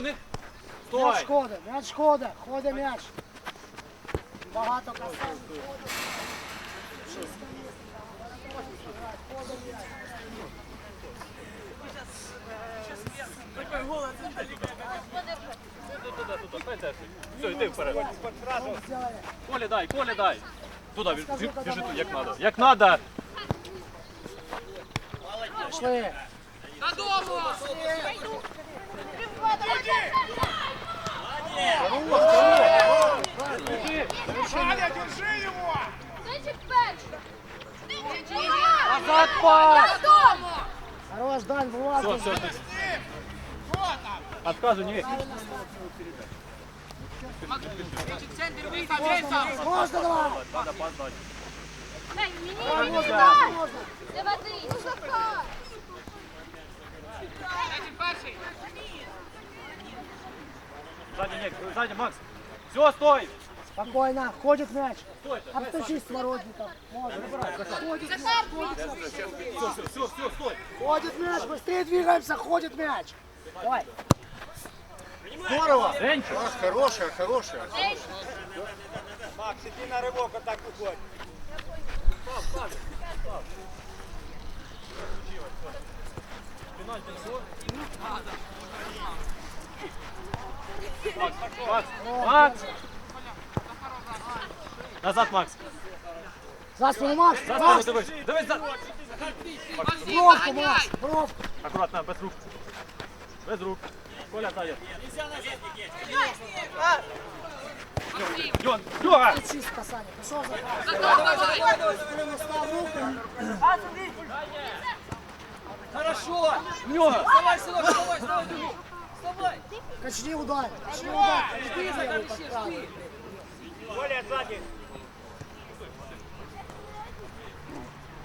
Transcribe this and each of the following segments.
Не? М'яч Стой! шкода, м'яч шкода, ходить м'яч. Багато касань. Туди, туди, туди. Все, йди вперед. Колі дай, Колі дай. Туди, біжи тут, як треба. Як треба. Пішли. Аля, держи его! Зайчик перший. Назад пас. Додому. Хорош, Даль, Все, влазь. все, ти. Вот там! Отказу не Можна давай. Надо пас дати. Дай, мені Можна, не можна. дай. можна. Не води. Ну закай. Сзади, Макс. Все, стой! Спокойно, ходит мяч. Стой! Обтащи сковородником. Можно. Ходит мяч. Все, все, все, все, стой! Ходит мяч, быстрее двигаемся, ходит мяч. Давай. Здорово! Пас хорошая, хорошая. Макс, иди на рывок, вот так уходь. Макс, Макс, Макс! Назад, Макс! За спину, Макс. За спину Макс, дивись! Дивись за... бровку, Макс, бровку. Аккуратно, без рук. Без рук. Коля дає. Йон, Йога! Чист касание. Пошел за Спину став руку. В нього! Качни удар. Качни удар. Жди, жди. Более сзади.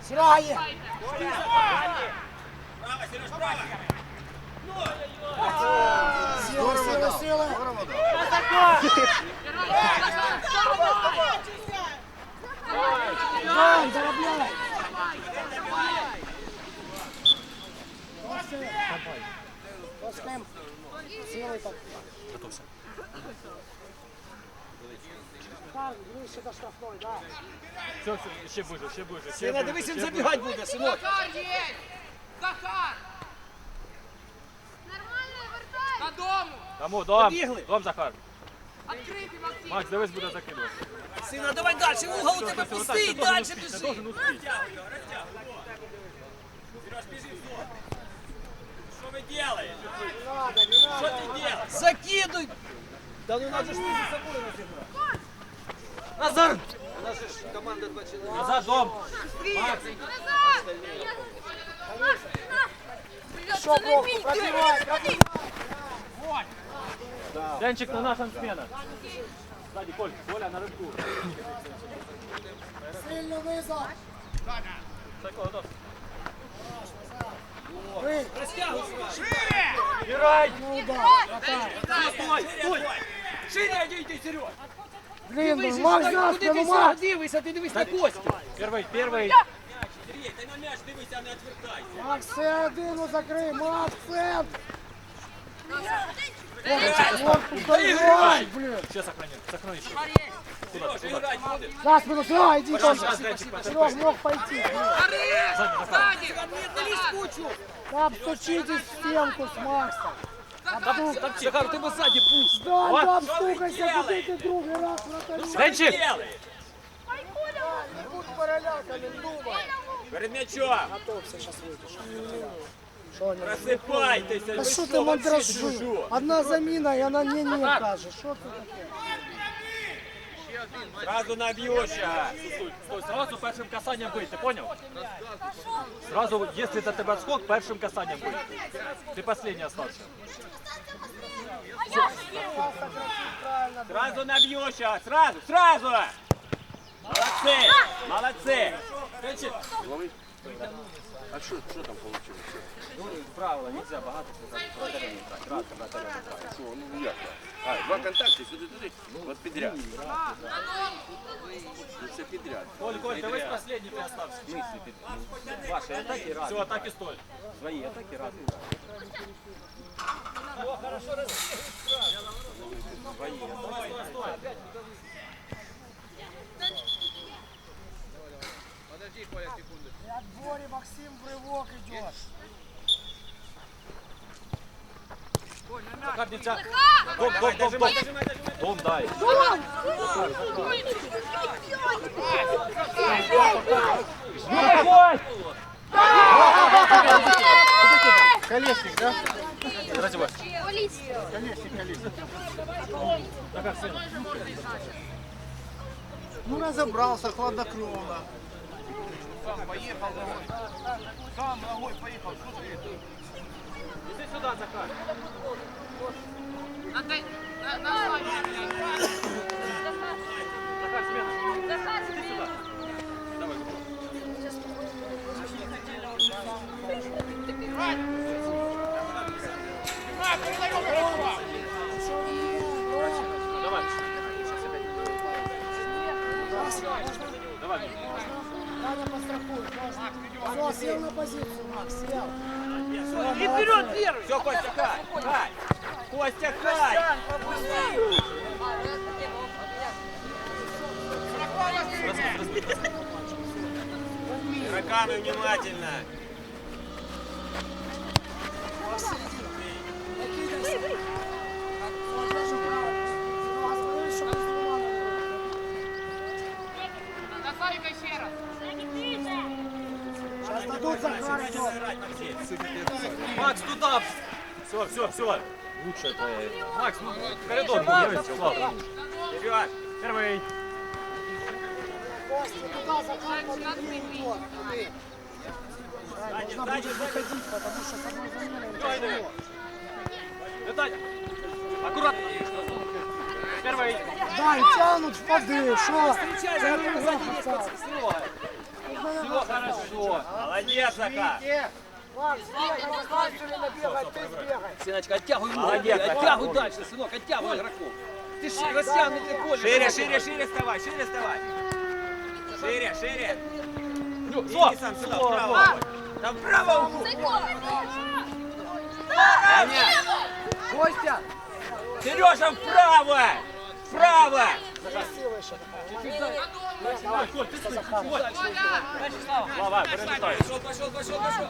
Срае. Жди, Право, Сереж, право. Сила, сила, сила. Дан, заробляй. Пускаем. Силой так. Готовся. Так, ближче до штрафной, да. Все, все, ще ближе, ще ближе. ще Сина, дивись, він ще забігати буде, синок. Захар є! Захар! Нормально вертай. Додому! Тому, дом, Побігли. дом, Захар. Відкритий, Максим! Макс, дивись, буде закидувати. Сина, давай далі, угол у тебе пустий, далі Ти біжи. должен успіти. Що ви робите? Що ти робиш? Закидуй. Да ну надо ж ти за собою розіграти. Назар! У нас же ж команда два чоловіка. Назад, дом. Макс, Еще бровку, пробивай, пробивай. Денчик на нашем смена. Сзади, Коль, Коля на рыбку. Сильно вызов. Такой, готов. Вы, Убирай! ну хватай. Стой, стой! Шире йди, Сереж. Блин, ну, Макс за куди спину, ти дивись на Костю. Первый, первый. Сергій, ти на м'яч дивися, не відвертайся. Макс, середину закрий, Макс, центр. Вот, ударяй, блин. Все сохрани, сохрани еще. Сереж, грати будеш? За спину, Серега, иди тоже. Сейчас, Денчик, Серег мог пойти. Арес! Ззаді! Не лізь в кучу. Обстучитесь в стенку с Максом. Захар, ти би ззаді пусть. Да, Вот. да, обстукайся, куди ти другий раз вратарю. Денчик! Не будь переляканий, думай. Перед м'ячом. Готовься, сейчас выйдешь. Что они? Просипайтеся. Да ви что що, мандражу? чужу? Одна замина, и она не не каже. Что ты такое? Зразу наб'юся. Стой, сразу першим касанием бить, ты понял? Сразу, если это тебя отскок, першим касанием бить. Ты последний остался. Зразу наб'юся. Зразу, зразу. Молодці. Молодці. Денчик, А что там получилось? Ну, правила, нельзя богато сказать. Вратаря не брать, вратаря, вратаря не брать. Что, ну як? А, два контакти, сюди, туди. Вот підряд. Ну, все підряд. Коль, Коль, давай последний ты оставься. Ваши атаки раз. Все, атаки стой. Свои атаки раз. И отборе Максим в рывок идет. Захарниця. Дом, дом, дом, дом. Дом дай. Колесник, да? Разевай. Колесник, колесник. Ну разобрался хладнокровно. Иди сюда, Захар. На, дай- на, на Ваня, блядь. Захар, смена. Захар, Иди сюда. Давай. Давай. Давай. Надо пострахует, можно. Все, сел на позицию, Макс, сел. И вперед, первый! Все, Костя, Кай! Кай! Костя, Кай! Игроками внимательно! Накидайся. Вот, держу право. Ну, остановись, чтобы не сломала. На Славика еще раз. Играть, Максим! Макс, туда! Все, все, все. Лучше это... Макс, ну, коридор будем. Слава. Вперед! Первый. Да, Нужно будет выходить, потому что с одной заменой Давай, давай. тяжело. Летать. Аккуратно. Первый. Да, и тянут в поды, шо? Захотел. Все хорошо. Молодец, Захар! Сыночка, оттягивай ноги, Молодец, оттягивай дальше, сынок, оттягивай игроков. Ты ж растянутый поле. Шире, шире, шире вставай, шире вставай! Шире, шире! Ну, Иди сам сюда, вправо! Там вправо! Понятно! Костя! Сережа, вправо! Вправо! Еще. Слава, перелетай. Пошел, пошел, пошел, пошел!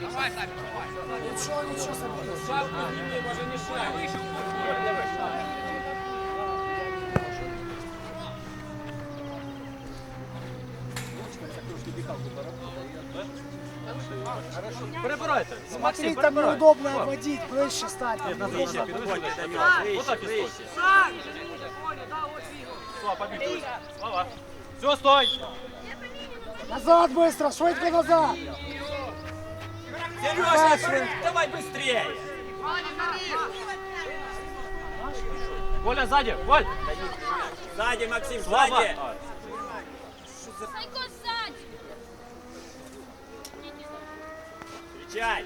Давай, Сами, давай. Ничего, ничего, соберись. Шапку сними, може не шаг! Перебирайте. Смотри, Максим, там неудобно обводить, ближче стать. Нет, назад, Ближче назад. підходьте до Вот так и ближче! Слава, побеги. Слава. Все, стой. Назад быстро, швидко назад. Сережа, давай быстрее! Коля сзади. Коль. Сзади, Максим, Слава. сзади! Сайко сзади. Встречай!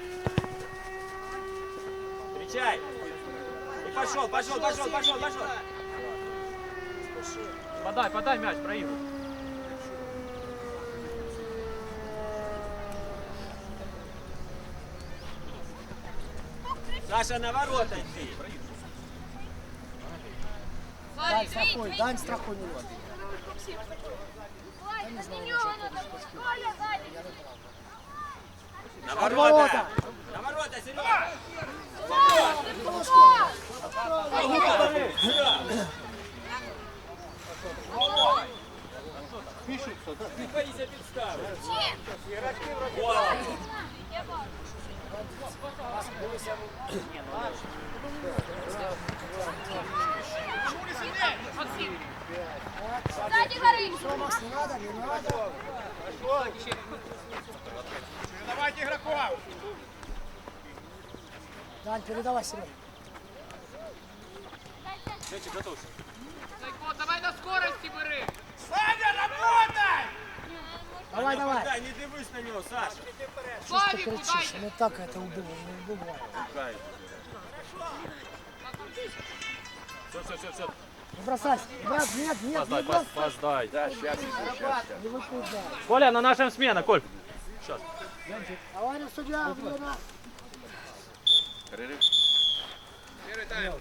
Встречай! И пошел, пошел, пошел, пошел, пошел! Подай, подай мяч, проигрывай. Саша, на ворота иди! Дань страхуй, дань страхуй него. Ой, на сзади. На От ворота! ворота. На Серега! Ти боїшся підстави. Гол! Максим, Сзади горы. Не надо, не надо. Давайте игроков! Дань, передавай Сереге. Денчик, готовься. Зайко, давай на скорости бери. Саня, работай! Давай, давай. Дай, не дивись на нього, Саша. Что ж куда кричишь? идешь? Не так это убивает, не убивает. Все, все, все, все. Не бросайся. Брат, нет, нет, не Поздай, пос- бросай. поздай. Да, сейчас, сейчас. Не выкудай. Коля, на нашем смена, Коль. Сейчас. Товарищ судья, время. Перерыв. Первый тайм.